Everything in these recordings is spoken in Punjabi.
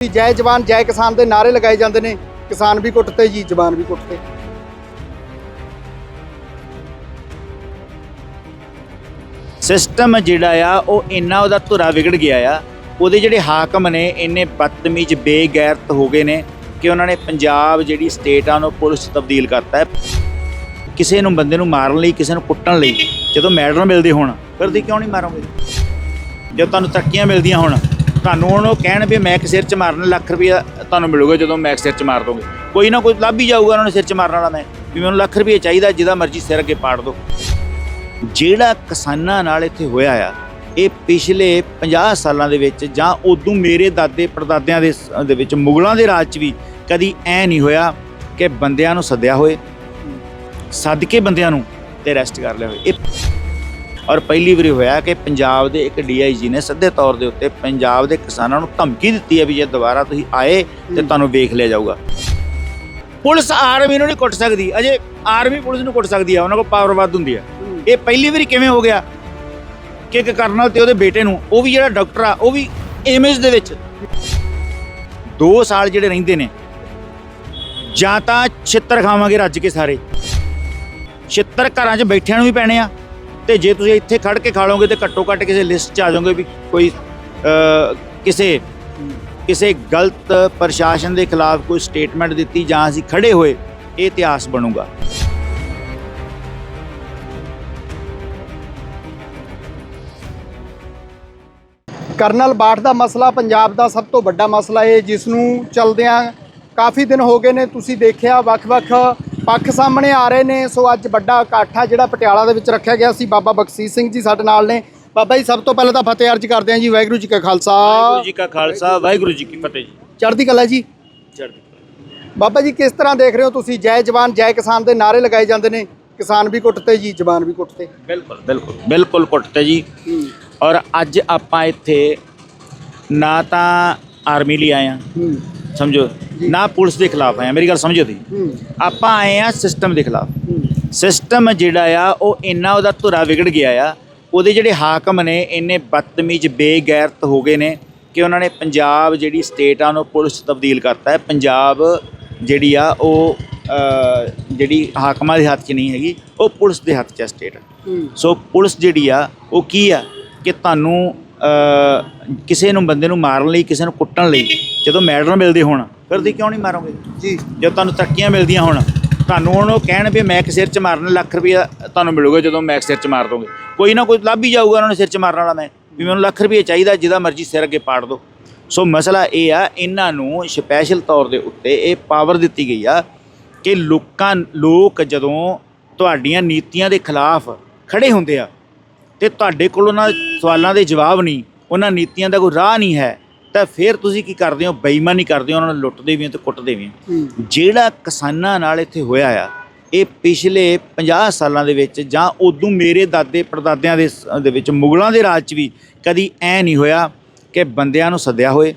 ਜੈ ਜਵਾਨ, ਜੈ ਕਿਸਾਨ ਦੇ ਨਾਰੇ ਲਗਾਏ ਜਾਂਦੇ ਨੇ। ਕਿਸਾਨ ਵੀ ਕੁੱਟਤੇ ਜੀ ਜਵਾਨ ਵੀ ਕੁੱਟਤੇ ਸਿਸਟਮ ਜਿਹੜਾ ਆ, ਉਹ ਇੰਨਾ ਉਹਦਾ ਧੁਰਾ ਵਿਗੜ ਗਿਆ ਆ। ਉਹਦੇ ਜਿਹੜੇ ਹਾਕਮ ਨੇ, ਇੰਨੇ ਬਦਤਮੀਜ਼, ਬੇਗੈਰਤ ਹੋ ਗਏ ਨੇ ਕਿ ਉਹਨਾਂ ਨੇ ਪੰਜਾਬ ਜਿਹੜੀ ਸਟੇਟ ਆ, ਉਹਨੂੰ ਪੁਲਿਸ ਤਬਦੀਲ ਕਰਤਾ ਹੈ। ਕਿਸੇ ਨੂੰ ਬੰਦੇ ਨੂੰ ਮਾਰਨ ਲਈ, ਕਿਸੇ ਨੂੰ ਕੁੱਟਣ ਲਈ, ਜਦੋਂ ਮੈਡਲ ਮਿਲਦੇ ਹੋਣ, ਫਿਰ ਤੁਸੀਂ ਕਿਉਂ ਨਹੀਂ ਮਾਰੋਗੇ? ਜਦੋਂ ਤੁਹਾਨੂੰ ਤਰੱਕੀਆਂ ਮਿਲਦੀਆਂ ਹੋਣ ਤੁਹਾਨੂੰ ਹੁਣ ਉਹ ਕਹਿਣ ਵੀ ਮੈਂ ਇੱਕ ਸਿਰ 'ਚ ਮਾਰਨ ਲੱਖ ਰੁਪਈਆ ਤੁਹਾਨੂੰ ਮਿਲੂਗਾ ਜਦੋਂ ਮੈਂ ਇੱਕ ਸਿਰ 'ਚ ਮਾਰ ਦੋਗੇ ਕੋਈ ਨਾ ਕੋਈ ਲੱਭ ਹੀ ਜਾਊਗਾ ਉਹਨਾਂ ਨੇ ਸਿਰ 'ਚ ਮਾਰਨ ਵਾਲਾ ਮੈਂ, ਵੀ ਮੈਨੂੰ ਲੱਖ ਰੁਪਈਆ ਚਾਹੀਦਾ, ਜਿਹਦਾ ਮਰਜ਼ੀ ਸਿਰ ਅੱਗੇ ਪਾੜ ਦੋ। ਜਿਹੜਾ ਕਿਸਾਨਾਂ ਨਾਲ ਇੱਥੇ ਹੋਇਆ ਆ, ਇਹ ਪਿਛਲੇ 50 ਸਾਲਾਂ ਦੇ ਵਿੱਚ ਜਾਂ ਉਦੋਂ ਮੇਰੇ ਦਾਦੇ ਪੜਦਾਦਿਆਂ ਦੇ ਦੇ ਵਿੱਚ, ਮੁਗਲਾਂ ਦੇ ਰਾਜ 'ਚ ਵੀ ਕਦੀ ਐ ਨਹੀਂ ਹੋਇਆ ਕਿ ਬੰਦਿਆਂ ਨੂੰ ਸੱਦਿਆ ਹੋਏ, ਸੱਦ ਕੇ ਬੰਦਿਆਂ ਨੂੰ ਤੇ ਅਰੈਸਟ ਕਰ ਲਿਆ ਹੋਏ। ਇਹ ਔਰ ਪਹਿਲੀ ਵਾਰੀ ਹੋਇਆ ਕਿ ਪੰਜਾਬ ਦੇ ਇੱਕ ਡੀਆਈਜੀ ਨੇ ਸਿੱਧੇ ਤੌਰ ਦੇ ਉੱਤੇ ਪੰਜਾਬ ਦੇ ਕਿਸਾਨਾਂ ਨੂੰ ਧਮਕੀ ਦਿੱਤੀ ਹੈ ਵੀ ਜੇ ਦੁਬਾਰਾ ਤੁਸੀਂ ਆਏ ਤੇ ਤੁਹਾਨੂੰ ਵੇਖ ਲਿਆ ਜਾਊਗਾ। ਪੁਲਿਸ ਆਰਮੀ ਨੂੰ ਨਹੀਂ ਕੁੱਟ ਸਕਦੀ। ਅਜੇ ਆਰਮੀ ਪੁਲਿਸ ਨੂੰ ਕੁੱਟ ਸਕਦੀ ਆ ਉਹਨਾਂ ਕੋਲ ਪਾਵਰ ਵੱਧ ਹੁੰਦੀ ਆ ਇਹ ਪਹਿਲੀ ਵਾਰੀ ਕਿਵੇਂ ਹੋ ਗਿਆ? ਕਿ ਇੱਕ ਕਰਨਲ ਤੇ ਉਹਦੇ ਬੇਟੇ ਨੂੰ ਉਹ ਵੀ ਜਿਹੜਾ ਡਾਕਟਰ ਆ ਉਹ ਵੀ ਇਮੇਜ ਦੇ ਵਿੱਚ। 2 ਸਾਲ ਜਿਹੜੇ ਰਹਿੰਦੇ ਨੇ ਜਾਂ ਤਾਂ ਛਿੱਤਰ ਖਾਵਾਂਗੇ ਰੱਜ ਕੇ ਸਾਰੇ। ਛਿੱਤਰ ਘਰਾਂ 'ਚ ਬੈਠਿਆਂ ਨੂੰ ਵੀ ਪੈਣੇ ਆ। ਤੇ ਜੇ ਤੁਸੀਂ ਇੱਥੇ ਖੜ ਕੇ ਖਾ ਲਓਗੇ ਤੇ ਘੱਟੋ ਘੱਟ ਕਿਸੇ ਲਿਸਟ 'ਚ ਆ ਜਾਓਗੇ ਵੀ ਕੋਈ ਕਿਸੇ ਕਿਸੇ ਗਲਤ ਪ੍ਰਸ਼ਾਸਨ ਦੇ ਖਿਲਾਫ ਕੋਈ ਸਟੇਟਮੈਂਟ ਦਿੱਤੀ ਜਾਂ ਅਸੀਂ ਖੜੇ ਹੋਏ, ਇਹ ਇਤਿਹਾਸ ਬਣੂਗਾ। ਕਰਨਲ ਬਾਠ ਦਾ ਮਸਲਾ ਪੰਜਾਬ ਦਾ ਸਭ ਤੋਂ ਵੱਡਾ ਮਸਲਾ ਹੈ ਜਿਸ ਨੂੰ ਚਲਦਿਆਂ ਕਾਫੀ ਦਿਨ ਹੋ ਗਏ ਨੇ ਤੁਸੀਂ ਦੇਖਿਆ, ਵੱਖ-ਵੱਖ ਪੱਖ ਸਾਹਮਣੇ ਆ ਰਹੇ ਨੇ। ਸੋ ਅੱਜ ਵੱਡਾ ਇਕੱਠ ਆ ਜਿਹੜਾ ਪਟਿਆਲਾ ਦੇ ਵਿੱਚ ਰੱਖਿਆ ਗਿਆ ਸੀ। ਬਾਬਾ ਬਖਸ਼ੀਸ਼ ਸਿੰਘ ਜੀ ਸਾਡੇ ਨਾਲ ਨੇ। ਬਾਬਾ ਜੀ ਸਭ ਤੋਂ ਪਹਿਲਾਂ ਤਾਂ ਫਤਿਹ ਅਰਜ ਕਰਦੇ ਹਾਂ ਜੀ। ਵਾਹਿਗੁਰੂ ਜੀ ਕਾ ਖਾਲਸਾ। ਵਾਹਿਗੁਰੂ ਜੀ ਕਾ ਖਾਲਸਾ। ਵਾਹਿਗੁਰੂ ਜੀ ਕੀ ਫਤਿਹ ਜੀ। ਚੜ੍ਹਦੀ ਕਲਾ ਜੀ। ਚੜ੍ਹਦੀ ਬਾਬਾ ਜੀ ਕਿਸ ਤਰ੍ਹਾਂ ਦੇਖ ਰਹੇ ਹੋ ਤੁਸੀਂ? ਜੈ ਜਵਾਨ ਜੈ ਕਿਸਾਨ ਦੇ ਨਾਰੇ ਲਗਾਏ ਜਾਂਦੇ ਨੇ। ਕਿਸਾਨ ਵੀ ਕੁੱਟਤੇ ਜੀ ਜਵਾਨ ਵੀ ਕੁੱਟਤੇ ਬਿਲਕੁਲ ਬਿਲਕੁਲ ਬਿਲਕੁਲ ਕੁੱਟਤੇ ਜੀ। ਔਰ ਅੱਜ ਆਪਾਂ ਇੱਥੇ ਨਾ ਤਾਂ ਆਰਮੀ ਲਈ ਆਏ ਆ ਸਮਝੋ ਨਾ ਪੁਲਿਸ ਦੇ ਖਿਲਾਫ ਆਏ ਆ ਮੇਰੀ ਗੱਲ ਸਮਝੋ ਤੁਸੀਂ। ਆਪਾਂ ਆਏ ਆ ਸਿਸਟਮ ਦੇ ਖਿਲਾਫ। ਸਿਸਟਮ ਜਿਹੜਾ ਆ ਉਹ ਇੰਨਾ ਉਹਦਾ ਧੁਰਾ ਵਿਗੜ ਗਿਆ ਆ ਉਹਦੇ ਜਿਹੜੇ ਹਾਕਮ ਨੇ ਇੰਨੇ ਬਦਤਮੀਜ਼ ਬੇਗੈਰਤ ਹੋ ਗਏ ਨੇ ਕਿ ਉਹਨਾਂ ਨੇ ਪੰਜਾਬ ਜਿਹੜੀ ਸਟੇਟ ਆ ਉਹਨੂੰ ਪੁਲਿਸ ਤਬਦੀਲ ਕਰਤਾ ਹੈ। ਪੰਜਾਬ ਜਿਹੜੀ ਆ ਉਹ ਜਿਹੜੀ ਹਾਕਮਾਂ ਦੇ ਹੱਥ 'ਚ ਨਹੀਂ ਹੈਗੀ ਉਹ ਪੁਲਿਸ ਦੇ ਹੱਥ 'ਚ ਹੈ। ਸਟੇਟ ਸੋ ਪੁਲਿਸ ਜਿਹੜੀ ਆ ਉਹ ਕੀ ਆ ਕਿ ਤੁਹਾਨੂੰ ਕਿਸੇ ਨੂੰ ਬੰਦੇ ਨੂੰ ਮਾਰਨ ਲਈ ਕਿਸੇ ਨੂੰ ਕੁੱਟਣ ਲਈ ਜਦੋਂ ਮੈਡਲ ਮਿਲਦੇ ਹੋਣ ਫਿਰ ਤੁਸੀਂ ਕਿਉਂ ਨਹੀਂ ਮਾਰੋਗੇ? ਜੀ। ਜਦੋਂ ਤੁਹਾਨੂੰ ਤਰੱਕੀਆਂ ਮਿਲਦੀਆਂ ਹੋਣ ਤੁਹਾਨੂੰ ਹੁਣ ਉਹ ਕਹਿਣ ਵੀ ਮੈਂ ਇੱਕ ਸਿਰ 'ਚ ਮਾਰਨ ਲੱਖ ਰੁਪਈਆ ਤੁਹਾਨੂੰ ਮਿਲੂਗਾ ਜਦੋਂ ਮੈਂ ਸਿਰ 'ਚ ਮਾਰ ਦੋਗੇ ਕੋਈ ਨਾ ਕੋਈ ਲੱਭ ਹੀ ਜਾਊਗਾ ਉਹਨਾਂ ਨੇ ਸਿਰ 'ਚ ਮਾਰਨ ਵਾਲਾ ਮੈਂ ਵੀ ਮੈਨੂੰ ਲੱਖ ਰੁਪਈਆ ਚਾਹੀਦਾ ਜਿਹਦਾ ਮਰਜ਼ੀ ਸਿਰ ਅੱਗੇ ਪਾੜ ਦੋ। ਸੋ ਮਸਲਾ ਇਹ ਆ ਇਹਨਾਂ ਨੂੰ ਸਪੈਸ਼ਲ ਤੌਰ ਦੇ ਉੱਤੇ ਇਹ ਪਾਵਰ ਦਿੱਤੀ ਗਈ ਆ ਕਿ ਲੋਕਾਂ ਲੋਕ ਜਦੋਂ ਤੁਹਾਡੀਆਂ ਨੀਤੀਆਂ ਦੇ ਖਿਲਾਫ ਖੜੇ ਹੁੰਦੇ ਆ ਤੇ ਤੁਹਾਡੇ ਕੋਲ ਉਹਨਾਂ ਸਵਾਲਾਂ ਦੇ ਜਵਾਬ ਨਹੀਂ ਉਹਨਾਂ ਨੀਤੀਆਂ ਦਾ ਕੋਈ ਰਾਹ ਨਹੀਂ ਹੈ ਤਾਂ ਫਿਰ ਤੁਸੀਂ ਕੀ ਕਰਦੇ ਹੋ? ਬੇਈਮਾਨੀ ਕਰਦੇ ਹੋ ਉਹਨਾਂ ਨੂੰ ਲੁੱਟਦੇ ਵੀ ਹੋ ਤੇ ਕੁੱਟਦੇ ਵੀ ਹੋ। ਜਿਹੜਾ ਕਿਸਾਨਾਂ ਨਾਲ ਇੱਥੇ ਹੋਇਆ ਆ ਇਹ ਪਿਛਲੇ 50 ਸਾਲਾਂ ਦੇ ਵਿੱਚ ਜਾਂ ਉਦੋਂ ਮੇਰੇ ਦਾਦੇ ਪੜਦਾਦਿਆਂ ਦੇ ਦੇ ਵਿੱਚ ਮੁਗਲਾਂ ਦੇ ਰਾਜ 'ਚ ਵੀ ਕਦੀ ਐ ਨਹੀਂ ਹੋਇਆ ਕਿ ਬੰਦਿਆਂ ਨੂੰ ਸੱਦਿਆ ਹੋਏ।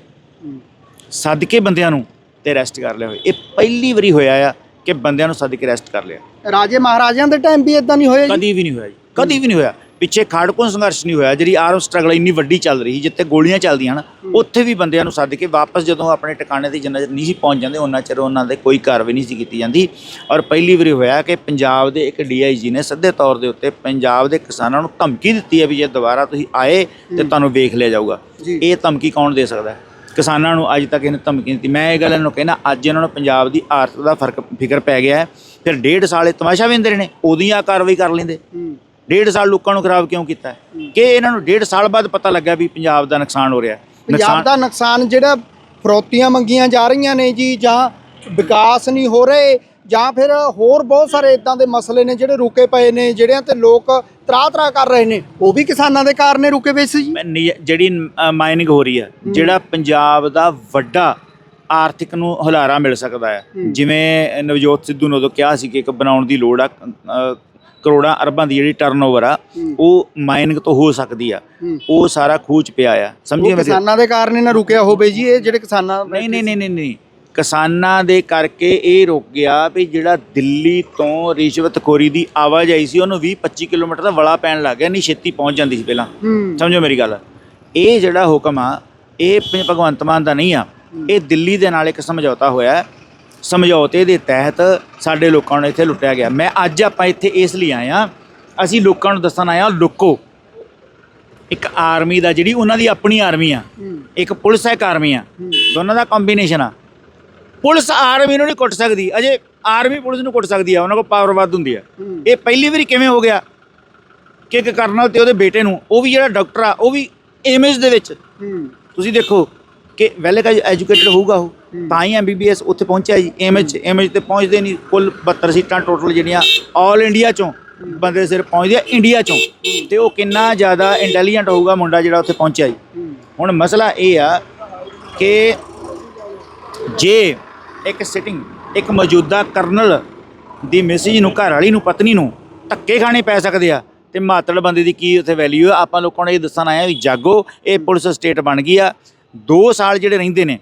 ਸੱਦ ਕੇ ਬੰਦਿਆਂ ਨੂੰ ਤੇ ਅਰੈਸਟ ਕਰ ਲਿਆ ਹੋਏ ਇਹ ਪਹਿਲੀ ਵਾਰੀ ਹੋਇਆ ਆ ਕਿ ਬੰਦਿਆਂ ਨੂੰ ਸੱਦ ਕੇ ਅਰੈਸਟ ਕਰ ਲਿਆ। ਰਾਜੇ ਮਹਾਰਾਜਿਆਂ ਦੇ ਟਾਈਮ ਵੀ ਇਦਾਂ ਨਹੀਂ ਹੋਇਆ ਜੀ? ਕਦੀ ਵੀ ਨਹੀਂ ਹੋਇਆ ਜੀ। ਕਦੀ ਵੀ ਨਹੀਂ ਹੋਇਆ। ਪਿੱਛੇ ਖਾੜਕੂ ਸੰਘਰਸ਼ ਨਹੀਂ ਹੋਇਆ ਜਿਹੜੀ ਆਰਮ ਸਟਰਗਲ ਇੰਨੀ ਵੱਡੀ ਚੱਲ ਰਹੀ ਜਿੱਥੇ ਗੋਲੀਆਂ ਚੱਲਦੀਆਂ ਹਨ ਉੱਥੇ ਵੀ ਬੰਦਿਆਂ ਨੂੰ ਸੱਦ ਕੇ ਵਾਪਸ ਜਦੋਂ ਆਪਣੇ ਟਿਕਾਣੇ ਤੇ ਜਿੰਨਾ ਚਿਰ ਨਹੀਂ ਸੀ ਪਹੁੰਚ ਜਾਂਦੇ ਉਹਨਾਂ ਚਿਰ ਉਹਨਾਂ ਦੇ ਕੋਈ ਕਾਰਵਾਈ ਨਹੀਂ ਸੀ ਕੀਤੀ ਜਾਂਦੀ। ਔਰ ਪਹਿਲੀ ਵਾਰੀ ਹੋਇਆ ਕਿ ਪੰਜਾਬ ਦੇ ਇੱਕ ਡੀਆਈਜੀ ਨੇ ਸਿੱਧੇ ਤੌਰ ਦੇ ਉੱਤੇ ਪੰਜਾਬ ਦੇ ਕਿਸਾਨਾਂ ਨੂੰ ਧਮਕੀ ਦਿੱਤੀ ਹੈ ਵੀ ਜੇ ਦੁਬਾਰਾ ਤੁਸੀਂ ਆਏ ਤੇ ਤੁਹਾਨੂੰ ਵੇਖ ਲਿਆ ਜਾਊਗਾ। ਇਹ ਧਮਕੀ ਕੌਣ ਦੇ ਸਕਦਾ ਹੈ? ਕਿਸਾਨਾਂ ਨੂੰ ਅੱਜ ਤੱਕ ਇਹਨੇ ਧਮਕੀ ਦਿੱਤੀ। ਮੈਂ ਇਹ ਗੱਲ ਇਹਨਾਂ ਨੂੰ ਕਹਿਣਾ ਅੱਜ ਇਹਨਾਂ ਨੂੰ ਪੰਜਾਬ ਦੀ ਆਰਥ ਦਾ ਫ਼ਰਕ ਫਿਕਰ ਪੈ ਗਿਆ ਹੈ। ਫਿਰ ਡੇਢ ਸਾਲ ਇਹ ਤਮਾਸ਼ਾ ਵੇਂਦੇ ਰਹੇ ਨੇ ਹੀ ਆ ਕਾਰਵਾਈ ਕਰ ਲੈਂਦੇ। ਡੇਢ ਸਾਲ ਲੋਕਾਂ ਨੂੰ ਖਰਾਬ ਕਿਉਂ ਕੀਤਾ? ਕਿ ਇਹਨਾਂ ਨੂੰ ਡੇਢ ਸਾਲ ਬਾਅਦ ਪਤਾ ਲੱਗਾ ਵੀ ਪੰਜਾਬ ਦਾ ਨੁਕਸਾਨ ਹੋ ਰਿਹਾ। ਪੰਜਾਬ ਦਾ ਨੁਕਸਾਨ ਜਿਹੜਾ ਫਰੋਤੀਆਂ ਮੰਗੀਆਂ ਜਾ ਰਹੀਆਂ ਨੇ ਜੀ ਜਾਂ ਵਿਕਾਸ ਨਹੀਂ ਹੋ ਰਹੇ ਜਾਂ ਫਿਰ ਹੋਰ ਬਹੁਤ ਸਾਰੇ ਇਦਾਂ ਦੇ ਮਸਲੇ ਨੇ ਜਿਹੜੇ ਰੁਕੇ ਪਏ ਨੇ ਜਿਹੜਿਆਂ ਤੇ ਲੋਕ ਤਰਾ ਤਰਾ ਕਰ ਰਹੇ ਨੇ ਉਹ ਵੀ ਕਿਸਾਨਾਂ ਦੇ ਕਾਰਨ ਰੁਕੇ ਪਏ ਸੀ ਜੀ। ਜਿਹੜੀ ਮਾਈਨਿੰਗ ਹੋ ਰਹੀ ਹੈ ਜਿਹੜਾ ਪੰਜਾਬ ਦਾ ਵੱਡਾ ਆਰਥਿਕ ਨੂੰ ਹੁਲਾਰਾ ਮਿਲ ਸਕਦਾ ਹੈ। ਜਿਵੇਂ ਨਵਜੋਤ ਸਿੱਧੂ ਨੇ ਉਦੋਂ ਕਿਹਾ ਸੀ ਕਿ ਇੱਕ ਬਣਾਉਣ ਦੀ ਲੋੜ ਆ ਕਰੋੜਾਂ ਅਰਬਾਂ ਦੀ ਜਿਹੜੀ ਟਰਨਓਵਰ ਆ ਉਹ ਮਾਈਨਿੰਗ ਤੋਂ ਹੋ ਸਕਦੀ ਆ। ਉਹ ਸਾਰਾ ਖੂਚ ਪਿਆ ਆ। ਸਮਝੇ ਉਹ ਮੇਰੀ ਕਿਸਾਨਾਂ ਦੇ ਕਾਰਨ ਇਹਨਾਂ ਰੁਕਿਆ ਹੋਵੇ ਜੀ ਇਹ ਜਿਹੜੇ ਕਿਸਾਨਾਂ ਨਹੀਂ ਨਹੀਂ ਨਹੀਂ ਨਹੀਂ ਨਹੀਂ। ਕਿਸਾਨਾਂ ਦੇ ਕਰਕੇ ਇਹ ਰੁਕ ਗਿਆ ਵੀ ਜਿਹੜਾ ਦਿੱਲੀ ਤੋਂ ਰਿਸ਼ਵਤਖੋਰੀ ਦੀ ਆਵਾਜਾਈ ਸੀ ਉਹਨੂੰ 20 25 ਕਿਲੋਮੀਟਰ ਦਾ ਵਲਾ ਪੈਣ ਲੱਗ ਗਿਆ ਨਹੀਂ ਛੇਤੀ ਪਹੁੰਚ ਜਾਂਦੀ ਸੀ ਪਹਿਲਾਂ। ਸਮਝੋ ਮੇਰੀ ਗੱਲ। ਇਹ ਜਿਹੜਾ ਹੁਕਮ ਆ ਇਹ ਭਗਵੰਤ ਮਾਨ ਦਾ ਨਹੀਂ ਆ। ਇਹ ਦਿੱਲੀ ਦੇ ਨਾਲ ਇੱਕ ਸਮਝੌਤਾ ਹੋਇਆ। ਹੈ। ਸਮਝੌਤੇ ਦੇ ਤਹਿਤ ਸਾਡੇ ਲੋਕਾਂ ਨੂੰ ਇੱਥੇ ਲੁੱਟਿਆ ਗਿਆ। ਮੈਂ ਅੱਜ ਆਪਾਂ ਇੱਥੇ ਇਸ ਲਈ ਆਏ ਹਾਂ ਅਸੀਂ ਲੋਕਾਂ ਨੂੰ ਦੱਸਣ ਆਏ ਹਾਂ ਲੁਕੋ। ਇੱਕ ਆਰਮੀ ਦਾ ਜਿਹੜੀ ਉਹਨਾਂ ਦੀ ਆਪਣੀ ਆਰਮੀ ਆ ਇੱਕ ਪੁਲਿਸ ਹੈ ਇੱਕ ਆਰਮੀ ਆ। ਦੋਨਾਂ ਦਾ ਕੰਬੀਨੇਸ਼ਨ ਆ। ਪੁਲਿਸ ਆਰਮੀ ਨੂੰ ਨਹੀਂ ਕੁੱਟ ਸਕਦੀ ਅਜੇ ਆਰਮੀ ਪੁਲਿਸ ਨੂੰ ਕੁੱਟ ਸਕਦੀ ਆ ਉਹਨਾਂ ਕੋਲ ਪਾਵਰ ਵੱਧ ਹੁੰਦੀ ਆ। ਇਹ ਪਹਿਲੀ ਵਾਰੀ ਕਿਵੇਂ ਹੋ ਗਿਆ? ਕਿ ਇੱਕ ਕਰਨਲ ਤੇ ਉਹਦੇ ਬੇਟੇ ਨੂੰ ਉਹ ਵੀ ਜਿਹੜਾ ਡਾਕਟਰ ਆ ਉਹ ਵੀ ਇਮੇਜ ਦੇ ਵਿੱਚ। ਤੁਸੀਂ ਦੇਖੋ ਕਿ ਵੈਲ ਐਜੂਕੇਟਡ ਹੋਊਗਾ ਉਹ। ਤਾਂ ਹੀ ਐਮਬੀਬੀਐਸ ਉੱਥੇ ਪਹੁੰਚਿਆ ਜੀ। ਇਮੇਜ ਇਮੇਜ ਤੇ ਪਹੁੰਚਦੇ ਨਹੀਂ। ਕੁੱਲ 72 ਸੀਟਾਂ ਟੋਟਲ ਜਿਹੜੀਆਂ ਆਲ ਇੰਡੀਆ ਚੋਂ ਬੰਦੇ ਸਿਰ ਪਹੁੰਚਦੇ ਆ ਇੰਡੀਆ ਚੋਂ। ਤੇ ਉਹ ਕਿੰਨਾ ਜ਼ਿਆਦਾ ਇੰਟੈਲੀਜੈਂਟ ਹੋਊਗਾ ਮੁੰਡਾ ਜਿਹੜਾ ਉੱਥੇ ਪਹੁੰਚਿਆ ਜੀ। ਹੁਣ ਮਸਲਾ ਇਹ ਆ ਕਿ ਜੇ ਇੱਕ ਸਿਟਿੰਗ ਇੱਕ ਮੌਜੂਦਾ ਕਰਨਲ ਦੀ ਮੈਸੇਜ ਨੂੰ ਘਰ ਵਾਲੀ ਨੂੰ ਪਤਨੀ ਨੂੰ ਧੱਕੇ ਖਾਣੇ ਪੈ ਸਕਦੇ ਆ ਤੇ ਮਾਤੜ ਬੰਦੇ ਦੀ ਕੀ ਉੱਥੇ ਵੈਲਿਊ ਆ? ਆਪਾਂ ਲੋਕਾਂ ਨੂੰ ਇਹ ਦੱਸਣ ਆਏ ਆ ਵੀ ਜਾਗੋ ਇਹ ਪੁਲਿਸ ਸਟੇਟ ਬਣ ਗਈ ਆ। 2 ਸਾਲ ਜਿਹੜੇ ਰਹਿੰਦੇ ਨੇ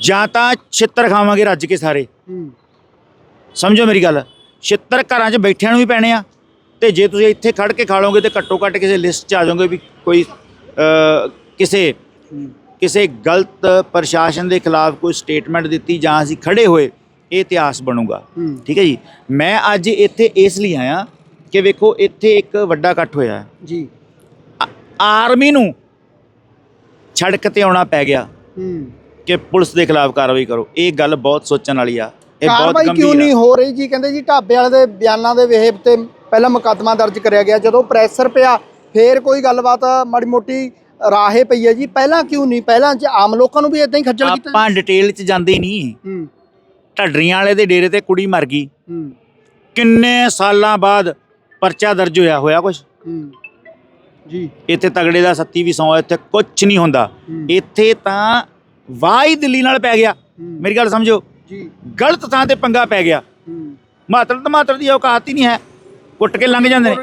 ਜਾਂ ਤਾਂ ਛਿੱਤਰ ਖਾਵਾਂਗੇ ਰੱਜ ਕੇ ਸਾਰੇ। ਹੂੰ। ਸਮਝੋ ਮੇਰੀ ਗੱਲ। ਛਿੱਤਰ ਘਰਾਂ 'ਚ ਬੈਠਿਆਂ ਨੂੰ ਵੀ ਪੈਣੇ ਆ ਤੇ ਜੇ ਤੁਸੀਂ ਇੱਥੇ ਖੜ ਕੇ ਖਾ ਲਓਗੇ ਤੇ ਘੱਟੋ ਘੱਟ ਕਿਸੇ ਲਿਸਟ 'ਚ ਆ ਜਾਓਗੇ ਵੀ ਕੋਈ ਕਿਸੇ ਕਿਸੇ ਗਲਤ ਪ੍ਰਸ਼ਾਸਨ ਦੇ ਖਿਲਾਫ ਕੋਈ ਸਟੇਟਮੈਂਟ ਦਿੱਤੀ ਜਾਂ ਅਸੀਂ ਖੜੇ ਹੋਏ ਇਹ ਇਤਿਹਾਸ ਬਣੂਗਾ। ਠੀਕ ਹੈ ਜੀ? ਮੈਂ ਅੱਜ ਇੱਥੇ ਇਸ ਲਈ ਆਇਆ ਕਿ ਵੇਖੋ ਇੱਥੇ ਇੱਕ ਵੱਡਾ ਇਕੱਠ ਹੋਇਆ। ਹੈ। ਜੀ ਆਰਮੀ ਨੂੰ ਛੜਕ ਤੇ ਆਉਣਾ ਪੈ ਗਿਆ। ਹੂੰ। ਕਿ ਪੁਲਿਸ ਦੇ ਖਿਲਾਫ ਕਾਰਵਾਈ ਕਰੋ। ਇਹ ਗੱਲ ਬਹੁਤ ਸੋਚਣ ਵਾਲੀ ਆ। ਇਹ ਬਹੁਤ ਕਾਰਵਾਈ ਕਿਉਂ ਗੰਭੀਰ ਨਹੀਂ ਆ ਹੋ ਰਹੀ ਜੀ? ਕਹਿੰਦੇ ਜੀ ਢਾਬੇ ਵਾਲੇ ਦੇ ਬਿਆਨਾਂ ਦੇ ਵੇਹਬ ਤੇ ਪਹਿਲਾਂ ਮੁਕੱਦਮਾ ਦਰਜ ਕਰਿਆ ਗਿਆ। ਜਦੋਂ ਪ੍ਰੈਸ਼ਰ ਪਿਆ ਫੇਰ ਕੋਈ ਗੱਲਬਾਤ ਮਾੜੀ ਮੋਟੀ ਰਾਹੇ ਪਈ ਹੈ ਜੀ। ਪਹਿਲਾਂ ਕਿਉਂ ਨਹੀਂ? ਪਹਿਲਾਂ ਚ ਆਮ ਲੋਕਾਂ ਨੂੰ ਵੀ ਇਦਾਂ ਹੀ ਖੱਜਲ ਕੀਤਾ ਆਪਾਂ ਡਿਟੇਲ 'ਚ ਜਾਂਦੇ ਨਹੀਂ ਹੂੰ। ਢੱਡਰੀਆਂ ਵਾਲੇ ਦੇ ਡੇਰੇ ਤੇ ਕੁੜੀ ਮਰ ਗਈ। ਹੂੰ। ਕਿੰਨੇ ਸਾਲਾਂ ਬਾਅਦ ਪਰਚਾ ਦਰਜ ਹੋਇਆ? ਹੋਇਆ ਕੁਝ ਹੂੰ। ਜੀ। ਇੱਥੇ ਤਗੜੇ ਦਾ ਸੱਤੀ ਵੀ ਸੌ ਇੱਥੇ ਕੁਝ ਨਹੀਂ ਹੁੰਦਾ। ਹੂੰ। ਇੱਥੇ ਤਾਂ ਵਾਹ ਹੀ ਦਿੱਲੀ ਨਾਲ ਪੈ ਗਿਆ। ਮੇਰੀ ਗੱਲ ਸਮਝੋ। ਜੀ। ਗਲਤ ਥਾਂ ਤੇ ਪੰਗਾ ਪੈ ਗਿਆ। ਮਾਤਰ ਟਮਾਟਰ ਦੀ ਔਕਾਤ ਹੀ ਨਹੀਂ ਹੈ। ਕੁੱਟ ਕੇ ਲੰਘ ਜਾਂਦੇ ਨੇ।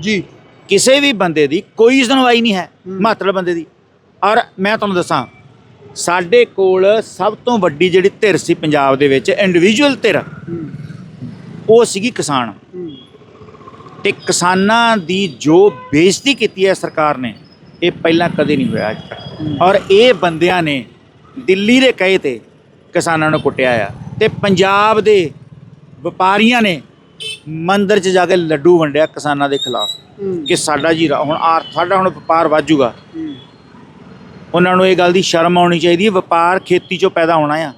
ਜੀ। ਕਿਸੇ ਵੀ ਬੰਦੇ ਦੀ ਕੋਈ ਸੁਣਵਾਈ ਨਹੀਂ ਹੈ ਮਾਤਰ ਬੰਦੇ ਦੀ। ਔਰ ਮੈਂ ਤੁਹਾਨੂੰ ਦੱਸਾਂ ਸਾਡੇ ਕੋਲ ਸਭ ਤੋਂ ਵੱਡੀ ਜਿਹੜੀ ਧਿਰ ਸੀ ਪੰਜਾਬ ਦੇ ਵਿੱਚ ਇੰਡੀਵਿਜੂਅਲ ਧਿਰ ਉਹ ਸੀਗੀ ਕਿਸਾਨ। ਤੇ ਕਿਸਾਨਾਂ ਦੀ ਜੋ ਬੇਇੱਜ਼ਤੀ ਕੀਤੀ ਹੈ ਸਰਕਾਰ ਨੇ ਇਹ ਪਹਿਲਾਂ ਕਦੇ ਨਹੀਂ ਹੋਇਆ ਅੱਜ ਤੱਕ। ਔਰ ਇਹ ਬੰਦਿਆਂ ਨੇ ਦਿੱਲੀ ਦੇ ਕਹੇ ਤੇ ਕਿਸਾਨਾਂ ਨੂੰ ਕੁੱਟਿਆ ਆ ਤੇ ਪੰਜਾਬ ਦੇ ਵਪਾਰੀਆਂ ਨੇ ਮੰਦਰ 'ਚ ਜਾ ਕੇ ਲੱਡੂ ਵੰਡਿਆ ਕਿਸਾਨਾਂ ਦੇ ਖਿਲਾਫ ਕਿ ਸਾਡਾ ਜੀ ਹੁਣ ਆਰ ਸਾਡਾ ਹੁਣ ਵਪਾਰ ਵਾਜੂਗਾ ਉਹਨਾਂ ਨੂੰ ਇਹ ਗੱਲ ਦੀ ਸ਼ਰਮ ਆਉਣੀ ਚਾਹੀਦੀ ਹੈ ਵਪਾਰ ਖੇਤੀ 'ਚੋਂ ਪੈਦਾ ਹੋਣਾ ਆ।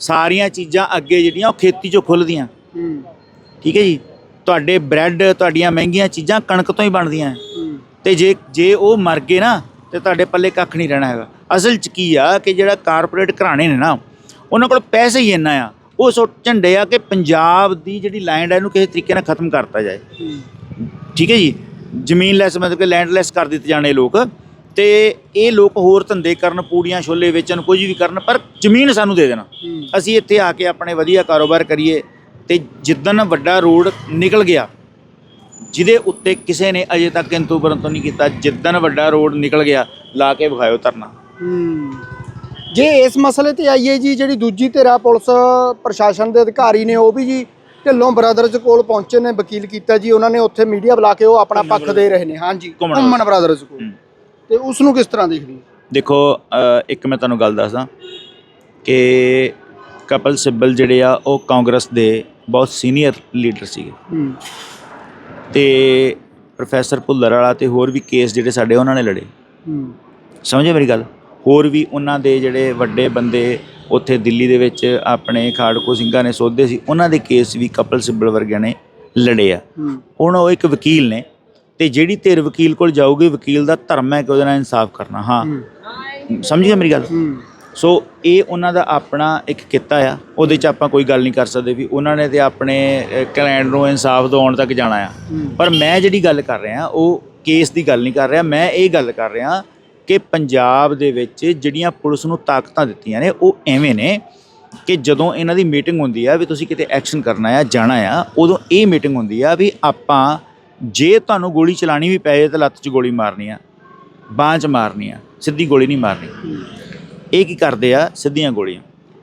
ਸਾਰੀਆਂ ਚੀਜ਼ਾਂ ਅੱਗੇ ਜਿਹੜੀਆਂ ਉਹ ਖੇਤੀ 'ਚੋਂ ਖੁੱਲਦੀਆਂ। ਠੀਕ ਹੈ ਜੀ? ਤੁਹਾਡੇ ਬ੍ਰੈਡ ਤੁਹਾਡੀਆਂ ਮਹਿੰਗੀਆਂ ਚੀਜ਼ਾਂ ਕਣਕ ਤੋਂ ਹੀ ਬਣਦੀਆਂ। ਤੇ ਜੇ ਜੇ ਉਹ ਮਰ ਗਏ ਨਾ ਤੇ ਤੁਹਾਡੇ ਪੱਲੇ ਕੱਖ ਨਹੀਂ ਰਹਿਣਾ ਹੈਗਾ। ਅਸਲ 'ਚ ਕੀ ਆ ਕਿ ਜਿਹੜਾ ਕਾਰਪੋਰੇਟ ਘਰਾਣੇ ਨੇ ਨਾ ਉਹਨਾਂ ਕੋਲ ਪੈਸੇ ਹੀ ਇੰਨਾ ਆ। ਉਹ ਸੋਚਣ ਡੇ ਆ ਕਿ ਪੰਜਾਬ ਦੀ ਜਿਹੜੀ ਲੈਂਡ ਹੈ ਇਹਨੂੰ ਕਿਸੇ ਤਰੀਕੇ ਨਾਲ ਖਤਮ ਕਰਤਾ ਜਾਏ। ਠੀਕ ਹੈ ਜੀ? ਜ਼ਮੀਨ ਲੈਸ ਮਤਲਬ ਕਿ ਲੈਂਡਲੈਸ ਕਰ ਦਿੱਤੇ ਜਾਣੇ ਲੋਕ। ਤੇ ਇਹ ਲੋਕ ਹੋਰ ਧੰਦੇ ਕਰਨ ਪੂੜੀਆਂ ਛੋਲੇ ਵੇਚਣ ਕੁਝ ਵੀ ਕਰਨ ਪਰ ਜ਼ਮੀਨ ਸਾਨੂੰ ਦੇ ਦੇਣਾ। ਅਸੀਂ ਇੱਥੇ ਆ ਕੇ ਆਪਣੇ ਵਧੀਆ ਕਾਰੋਬਾਰ ਕਰੀਏ ਤੇ ਜਿੱਦਣ ਵੱਡਾ ਰੋਡ ਨਿਕਲ ਗਿਆ ਜਿਹਦੇ ਉੱਤੇ ਕਿਸੇ ਨੇ ਅਜੇ ਤੱਕ ਕਿੰਤੂ ਪਰੰਤੂ ਨਹੀਂ ਕੀਤਾ ਜਿੱਦਣ ਵੱਡਾ ਰੋਡ ਨਿਕਲ ਗਿਆ ਲਾ ਕੇ ਵਿਖਾਇਓ ਧਰਨਾ। ਜੇ ਇਸ ਮਸਲੇ ਤੇ ਆਈਏ ਜੀ ਜਿਹੜੀ ਦੂਜੀ ਧਿਰਾ ਪੁਲਿਸ ਪ੍ਰਸ਼ਾਸਨ ਦੇ ਅਧਿਕਾਰੀ ਨੇ ਉਹ ਵੀ ਜੀ ਢਿੱਲੋਂ ਬ੍ਰਦਰਜ਼ ਕੋਲ ਪਹੁੰਚੇ ਨੇ ਵਕੀਲ ਕੀਤਾ ਜੀ ਉਹਨਾਂ ਨੇ ਉੱਥੇ ਮੀਡੀਆ ਬੁਲਾ ਕੇ ਉਹ ਆਪਣਾ ਪੱਖ ਦੇ ਰਹੇ ਨੇ। ਹਾਂਜੀ ਘੁੰਮਣ ਬ੍ਰਦਰਜ਼ ਕੋਲ। ਤੇ ਉਸ ਨੂੰ ਕਿਸ ਤਰ੍ਹਾਂ ਦੇਖਦੇ ਦੇਖੋ ਇੱਕ ਮੈਂ ਤੁਹਾਨੂੰ ਗੱਲ ਦੱਸਦਾ ਕਿ ਕਪਲ ਸਿੱਬਲ ਜਿਹੜੇ ਆ ਉਹ ਕਾਂਗਰਸ ਦੇ ਬਹੁਤ ਸੀਨੀਅਰ ਲੀਡਰ ਸੀਗੇ। ਤੇ ਪ੍ਰੋਫੈਸਰ ਭੁੱਲਰ ਵਾਲਾ ਤੇ ਹੋਰ ਵੀ ਕੇਸ ਜਿਹੜੇ ਸਾਡੇ ਉਹਨਾਂ ਨੇ ਲੜੇ। ਹੂੰ। ਸਮਝੇ ਮੇਰੀ ਗੱਲ? ਹੋਰ ਵੀ ਉਹਨਾਂ ਦੇ ਜਿਹੜੇ ਵੱਡੇ ਬੰਦੇ ਉੱਥੇ ਦਿੱਲੀ ਦੇ ਵਿੱਚ ਆਪਣੇ ਖਾੜਕੂ ਸਿੰਘਾਂ ਨੇ ਸੋਧੇ ਸੀ ਉਹਨਾਂ ਦੇ ਕੇਸ ਵੀ ਕਪਲ ਸਿੱਬਲ ਵਰਗਿਆਂ ਨੇ ਲੜੇ ਆ। ਹੂੰ। ਹੁਣ ਉਹ ਇੱਕ ਵਕੀਲ ਨੇ ਤੇ ਜਿਹੜੀ ਧਿਰ ਵਕੀਲ ਕੋਲ ਜਾਊਗੀ ਵਕੀਲ ਦਾ ਧਰਮ ਹੈ ਕਿ ਉਹਦੇ ਨਾਲ ਇਨਸਾਫ ਕਰਨਾ। ਹਾਂ। ਹੂੰ। ਸਮਝੀ ਮੇਰੀ ਗੱਲ? ਹੂੰ। ਸੋ ਇਹ ਉਹਨਾਂ ਦਾ ਆਪਣਾ ਇੱਕ ਕਿੱਤਾ ਆ। ਉਹਦੇ 'ਚ ਆਪਾਂ ਕੋਈ ਗੱਲ ਨਹੀਂ ਕਰ ਸਕਦੇ ਵੀ ਉਹਨਾਂ ਨੇ ਤੇ ਆਪਣੇ ਕਲਾਇੰਟ ਨੂੰ ਇਨਸਾਫ ਦਿਵਾਉਣ ਤੱਕ ਜਾਣਾ ਆ। ਪਰ ਮੈਂ ਜਿਹੜੀ ਗੱਲ ਕਰ ਰਿਹਾ ਉਹ ਕੇਸ ਦੀ ਗੱਲ ਨਹੀਂ ਕਰ ਰਿਹਾ। ਮੈਂ ਇਹ ਗੱਲ ਕਰ ਰਿਹਾ ਕਿ ਪੰਜਾਬ ਦੇ ਵਿੱਚ ਜਿਹੜੀਆਂ ਪੁਲਿਸ ਨੂੰ ਤਾਕਤਾਂ ਦਿੱਤੀਆਂ ਨੇ ਉਹ ਐਵੇਂ ਨੇ ਕਿ ਜਦੋਂ ਇਹਨਾਂ ਦੀ ਮੀਟਿੰਗ ਹੁੰਦੀ ਆ ਵੀ ਤੁਸੀਂ ਕਿਤੇ ਐਕਸ਼ਨ ਕਰਨਾ ਆ ਜਾਣਾ ਆ ਉਦੋਂ ਇਹ ਮੀਟਿੰਗ ਹੁੰਦੀ ਆ ਵੀ ਆਪਾਂ ਜੇ ਤੁਹਾਨੂੰ ਗੋਲੀ ਚਲਾਣੀ ਵੀ ਪਏ ਤਾਂ ਲੱਤ 'ਚ ਗੋਲੀ ਮਾਰਨੀ ਆ ਬਾਂਹ 'ਚ ਮਾਰਨੀ ਆ ਸਿੱਧੀ ਗੋਲੀ ਨਹੀਂ ਮਾਰਨੀ। ਇਹ ਕੀ ਕਰਦੇ ਆ? ਸਿੱਧੀਆਂ ਗੋਲੀਆਂ।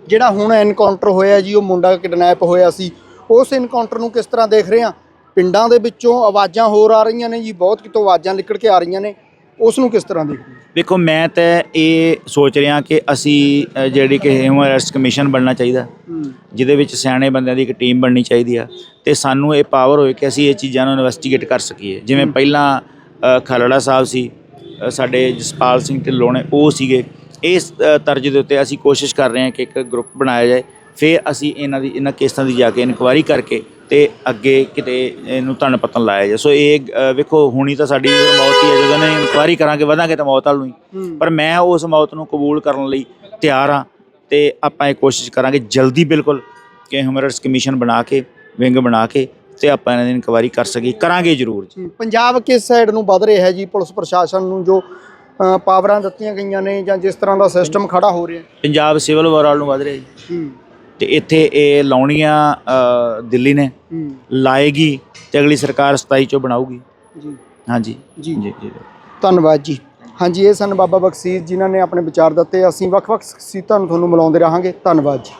ਜਿਹੜਾ ਹੁਣ ਐਨਕਾਊਂਟਰ ਹੋਇਆ ਜੀ ਉਹ ਮੁੰਡਾ ਕਿਡਨੈਪ ਹੋਇਆ ਸੀ। ਉਸ ਐਨਕਾਊਂਟਰ ਨੂੰ ਕਿਸ ਤਰ੍ਹਾਂ ਦੇਖ ਰਹੇ ਆ? ਪਿੰਡਾਂ ਦੇ ਵਿੱਚੋਂ ਆਵਾਜ਼ਾਂ ਹੋਰ ਆ ਰਹੀਆਂ ਨੇ ਜੀ ਬਹੁਤ ਕਿਤੋਂ ਆਵਾਜ਼ਾਂ ਨਿਕਲ ਕੇ ਆ ਰਹੀਆਂ ਨੇ। ਉਸ ਨੂੰ ਕਿਸ ਤਰ੍ਹਾਂ ਦੇਖਦੇ ਵੇਖੋ ਮੈਂ ਤਾਂ ਇਹ ਸੋਚ ਰਿਹਾ ਕਿ ਅਸੀਂ ਅ, ਜਿਹੜੀ ਕਿ ਹਿਊਮਨ ਰਾਈਟਸ ਕਮਿਸ਼ਨ ਬਣਨਾ ਚਾਹੀਦਾ। ਜਿਹਦੇ ਵਿੱਚ ਸਿਆਣੇ ਬੰਦਿਆਂ ਦੀ ਇੱਕ ਟੀਮ ਬਣਨੀ ਚਾਹੀਦੀ ਆ। ਤੇ ਸਾਨੂੰ ਇਹ ਪਾਵਰ ਹੋਏ ਕਿ ਅਸੀਂ ਇਹ ਚੀਜ਼ਾਂ ਨੂੰ ਇਨਵੈਸਟੀਗੇਟ ਕਰ ਸਕੀਏ। ਜਿਵੇਂ ਪਹਿਲਾਂ ਅ, ਖਾਲੜਾ ਸਾਹਿਬ ਸੀ ਅ, ਸਾਡੇ ਜਸਪਾਲ ਸਿੰਘ ਢਿੱਲੋਂ ਨੇ ਉਹ ਸੀਗੇ। ਇਸ ਤਰਜ ਦੇ ਉੱਤੇ ਅਸੀਂ ਕੋਸ਼ਿਸ਼ ਕਰ ਰਹੇ ਹਾਂ ਕਿ ਇੱਕ ਗਰੁੱਪ ਬਣਾਇਆ ਜਾਏ। ਫਿਰ ਅਸੀਂ ਇਹਨਾਂ ਦੀ ਇਹਨਾਂ ਕੇਸਾਂ ਦੀ ਜਾ ਕੇ ਇਨਕੁਆਇਰੀ ਕਰਕੇ ਤੇ ਅੱਗੇ ਕਿਤੇ ਇਹਨੂੰ ਧਨ ਪਤਨ ਲਾਇਆ ਜਾਏ। ਸੋ ਇਹ ਵੇਖੋ ਹੁਣੀ ਤਾਂ ਸਾਡੀ ਮੌਤ ਹੀ ਹੈ। ਜਦੋਂ ਇਹਨਾਂ ਇਨਕੁਆਇਰੀ ਕਰਾਂਗੇ ਵਧਾਂਗੇ ਤਾਂ ਮੌਤ ਵੱਲ ਨੂੰ ਪਰ ਮੈਂ ਉਸ ਮੌਤ ਨੂੰ ਕਬੂਲ ਕਰਨ ਲਈ ਤਿਆਰ ਹਾਂ ਤੇ ਆਪਾਂ ਇਹ ਕੋਸ਼ਿਸ਼ ਕਰਾਂਗੇ ਜਲਦੀ ਬਿਲਕੁਲ ਕਿ ਹਿਊਮਨ ਰਾਈਟਸ ਕਮਿਸ਼ਨ ਬਣਾ ਕੇ ਵਿੰਗ ਬਣਾ ਕੇ ਤੇ ਆਪਾਂ ਇਹਨਾਂ ਦੀ ਇਨਕੁਆਇਰੀ ਕਰ ਸਕੀਏ। ਕਰਾਂਗੇ ਜ਼ਰੂਰ ਜੀ। ਪੰਜਾਬ ਕਿਸ ਸਾਈਡ ਨੂੰ ਵੱਧ ਰਿਹਾ ਹੈ ਜੀ? ਪੁਲਿਸ ਪ੍ਰਸ਼ਾਸਨ ਨੂੰ ਜੋ ਪਾਵਰਾਂ ਦਿੱਤੀਆਂ ਗਈਆਂ ਨੇ ਜਾਂ ਜਿਸ ਤਰ੍ਹਾਂ ਦਾ ਸਿਸਟਮ ਖੜਾ ਹੋ ਰਿਹਾ ਪੰਜਾਬ ਸਿਵਲ ਵਾਰ ਵੱਲ ਨੂੰ ਵਧ ਰਿਹਾ ਜੀ। ਹੂੰ। ਤੇ ਇੱਥੇ ਇਹ ਲਾਉਣੀਆਂ ਦਿੱਲੀ ਨੇ। ਲਾਏਗੀ ਤੇ ਅਗਲੀ ਸਰਕਾਰ 27 ਚੋਂ ਬਣਾਊਗੀ। ਜੀ। ਹਾਂਜੀ। ਜੀ। ਜੀ ਜੀ। ਧੰਨਵਾਦ ਜੀ। ਹਾਂਜੀ ਇਹ ਸਨ ਬਾਬਾ ਬਖਸ਼ੀਸ਼ ਜਿਨ੍ਹਾਂ ਨੇ ਆਪਣੇ ਵਿਚਾਰ ਦਿੱਤੇ। ਅਸੀਂ ਵੱਖ-ਵੱਖ ਸ਼ਖਸੀਅਤਾਂ ਨੂੰ ਤੁਹਾਨੂੰ ਮਿਲਾਉਂਦੇ ਰਹਾਂਗੇ। ਧੰਨਵਾਦ ਜੀ।